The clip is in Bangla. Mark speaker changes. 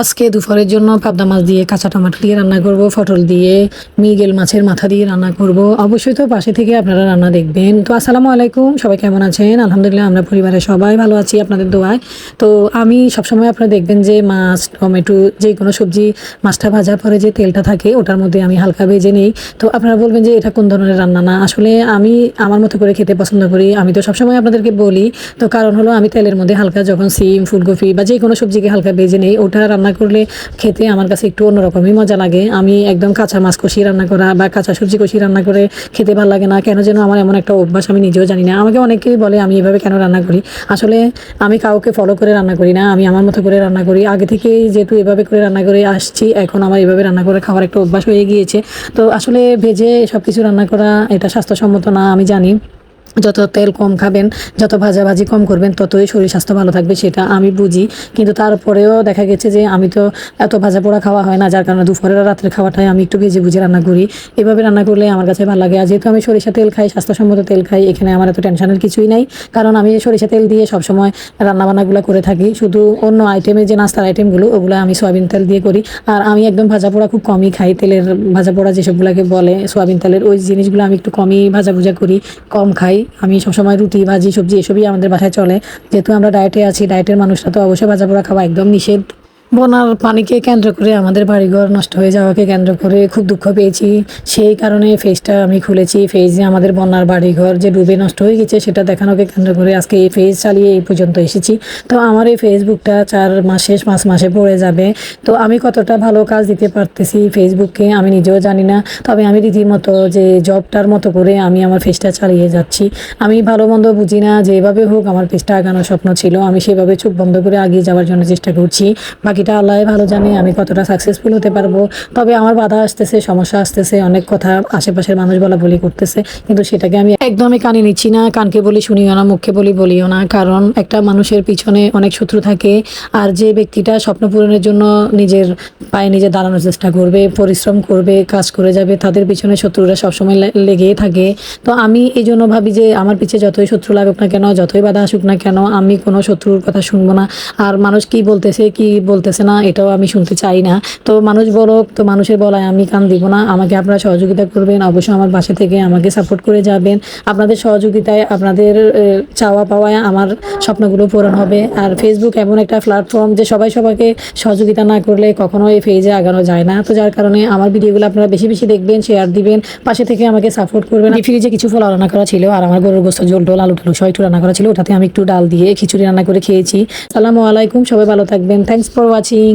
Speaker 1: আজকে দুপুরের জন্য পাবদা মাছ দিয়ে কাঁচা টমেটো দিয়ে রান্না করব, পটল দিয়ে, মিগেল মাছের মাথা দিয়ে রান্না করব। অবশ্যই তো পাশে থেকে আপনারা রান্না দেখবেন। তো আসসালামু আলাইকুম, সবাই কেমন আছেন? আলহামদুলিল্লাহ আমরা পরিবারের সবাই ভালো আছি আপনাদের দোয়ায়। তো আমি সবসময় আপনারা দেখবেন যে মাছ, টমেটো যে কোনো সবজি, মাছটা ভাজার পরে যে তেলটা থাকে, ওটার মধ্যে আমি হালকা ভেজে নিই। তো আপনারা বলবেন যে এটা কোন ধরনের রান্না? না, আসলে আমি আমার মতো করে খেতে পছন্দ করি। আমি তো সবসময় আপনাদেরকে বলি, তো কারণ হলো আমি তেলের মধ্যে হালকা যখন সিম, ফুলকপি বা যে কোনো সবজিকে হালকা ভেজে নেই, ওটা রান্না করলে খেতে আমার কাছে একটু অন্যরকমই মজা লাগে। আমি একদম কাঁচা মাছ কষিয়ে রান্না করা বা কাঁচা সবজি কষি রান্না করে খেতে ভালো লাগে না। কেন যেন আমার এমন একটা অভ্যাস আমি নিজেও জানি না। আমাকে অনেকেই বলে, আমি এভাবে কেন রান্না করি? আসলে আমি কাউকে ফলো করে রান্না করি না। আমি আমার মতো করে রান্না করি। আগে থেকেই যেহেতু এভাবে করে রান্না করে আসছি, এখন আমার এভাবে রান্না করে খাওয়ার একটা অভ্যাস হয়ে গিয়েছে। তো আসলে ভেজে সব কিছু রান্না করা এটা স্বাস্থ্যসম্মত না, আমি জানি। যত তেল কম খাবেন, যত ভাজাভাজি কম করবেন, ততই শরীর স্বাস্থ্য ভালো থাকবে, সেটা আমি বুঝি। কিন্তু তারপরেও দেখা গেছে যে আমি তো এত ভাজা পোড়া খাওয়া হয় না, যার কারণে দুপুরের রাত্রে খাওয়াটাই আমি একটু ভেজে বুঝে রান্না করি। এভাবে রান্না করলে আমার কাছে ভালো লাগে। আর যেহেতু আমি সরিষা তেল খাই, স্বাস্থ্যসম্মত তেল খাই, এখানে আমার এত টেনশনের কিছুই নাই। কারণ আমি সরিষা তেল দিয়ে সবসময় রান্নাবান্নাগুলো করে থাকি। শুধু অন্য আইটেমে যে নাস্তার আইটেমগুলো ওগুলো আমি সয়াবিন তেল দিয়ে করি। আর আমি একদম ভাজা পোড়া খুব কমই খাই। তেলের ভাজা পোড়া যেসবগুলোকে বলে, সয়াবিন তেলের ওই জিনিসগুলো আমি একটু কমই ভাজা ভুজা করি, কম খাই। আমি সবসময় রুটি, ভাজি, সবজি, এসবই আমাদের বাসায় চলে। যেহেতু আমরা ডায়েটে আছি ডায়েটের মানুষরা তো অবশ্যই ভাজা পোড়া খাওয়া একদম নিষেধ। বন্যার পানিকে কেন্দ্র করে আমাদের বাড়িঘর নষ্ট হয়ে যাওয়াকে কেন্দ্র করে খুব দুঃখ পেয়েছি। সেই কারণে ফেজটা আমি খুলেছি। ফেজে আমাদের বন্যার বাড়িঘর যে ডুবে নষ্ট হয়ে গেছে, সেটা দেখানোকে কেন্দ্র করে আজকে এই ফেজ চালিয়ে এই পর্যন্ত এসেছি। তো আমার এই ফেসবুকটা চার মাস শেষ পাঁচ মাসে পড়ে যাবে। তো আমি কতটা ভালো কাজ দিতে পারতেছি ফেসবুককে, আমি নিজেও জানি না। তবে আমি রীতিমতো যে জবটার মতো করে আমি আমার ফেজটা চালিয়ে যাচ্ছি। আমি ভালো মন্দ বুঝি না, যেভাবে হোক আমার ফেজটা আগানোর স্বপ্ন ছিল, আমি সেভাবে চোখ বন্ধ করে আগিয়ে যাওয়ার জন্য চেষ্টা করছি। বাকিটা আল্লাহ ভালো জানে, আমি কতটা সাকসেসফুল হতে পারব। তবে আমার বাধা আসতেছে, সমস্যা আসতেছে, অনেক কথা আশেপাশের মানুষ বলা বলি করতেছে, কিন্তু সেটাকে আমি একদমই কানে নিচ্ছি না, কানকে বলি শুনিও না মুখে বলি বলিও না, কারণ একটা মানুষের পিছনে অনেক শত্রু থাকে, আর যে ব্যক্তিটা স্বপ্ন পূরণের জন্য নিজের পায়ে নিজে দাঁড়ানোর চেষ্টা করবে, পরিশ্রম করবে, কাজ করে যাবে, তাদের পিছনে শত্রুরা সবসময় লেগেই থাকে। তো আমি এই জন্য ভাবি যে আমার পিছে যতই শত্রু লাগুক না কেন, যতই বাধা আসুক না কেন, আমি কোনো শত্রুর কথা শুনব না। আর মানুষ কি বলতেছে, কি বলতেছে না, এটাও আমি শুনতে চাই না। তো মানুষ বলুক, তো মানুষের বলায় আমি কান দিব না। আমাকে আপনারা সহযোগিতা করবেন, অবশ্যই আমার বাসা থেকে আমাকে সাপোর্ট করে যাবেন। আপনাদের সহযোগিতায়, আপনাদের চাওয়া পাওয়ায় আমার স্বপ্নগুলো পূরণ হবে। আর ফেসবুক এমন একটা প্ল্যাটফর্ম যে সবাই সবাইকে সহযোগিতা না করলে কখনো এই ফেজে আগানো যায় না। তো যার কারণে আমার ভিডিওগুলো আপনারা বেশি বেশি দেখবেন শেয়ার দিবেন, পাশে থেকে আমাকে সাপোর্ট করবেন। ফ্রিজে কিছু ফল রান্না করা ছিল, আর আমার গরুর গোস্ত জোল টোল আলু টালু সব একটু রান্না করা ছিল। ওটাতে আমি একটু ডাল দিয়ে খিচুড়ি রান্না করে খেয়েছি। সালামু আলাইকুম, সবাই ভালো থাকবেন। Thanks for watching